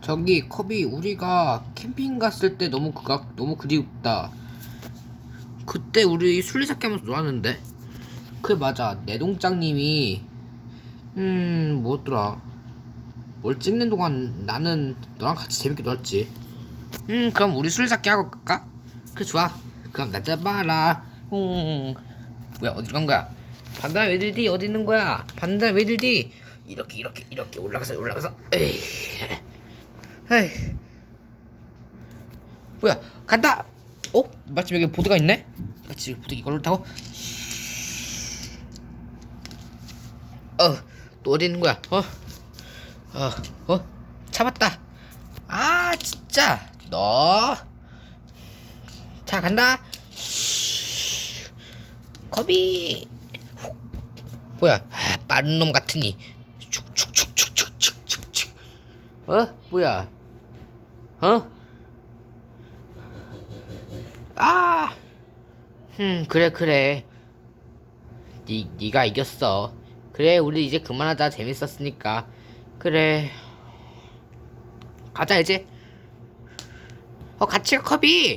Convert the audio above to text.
저기 컵이 우리가 캠핑 갔을 때 너무 그가 너무 그리웠다. 그때 우리 술래잡기 하면서 놀았는데. 그래 맞아 내 동장님이 음 뭐였더라. 뭘 찍는 동안 나는 너랑 같이 재밌게 놀았지. 음 그럼 우리 술래잡기 하고 갈까? 그래 좋아. 그럼 나 잡아라. 음 뭐야 어디 간 거야? 반달 왜들디 어디 있는 거야? 반달 왜들디 이렇게 이렇게 이렇게 올라가서 올라가서 에이 에이. 뭐야, 간다! 어? 마침 여기 보드가 있네? 같이 보드 이걸로 타고. 어, 또 어디 있는 거야? 어? 어, 어? 잡았다! 아, 진짜! 너! 자, 간다! 거비! 뭐야, 아, 빠른 놈 같으니. 축축축축축축축. 어? 뭐야? 어? 아, 흠 그래 그래. 니 니가 이겼어. 그래 우리 이제 그만하자. 재밌었으니까. 그래. 가자 이제. 어 같이 가 컵이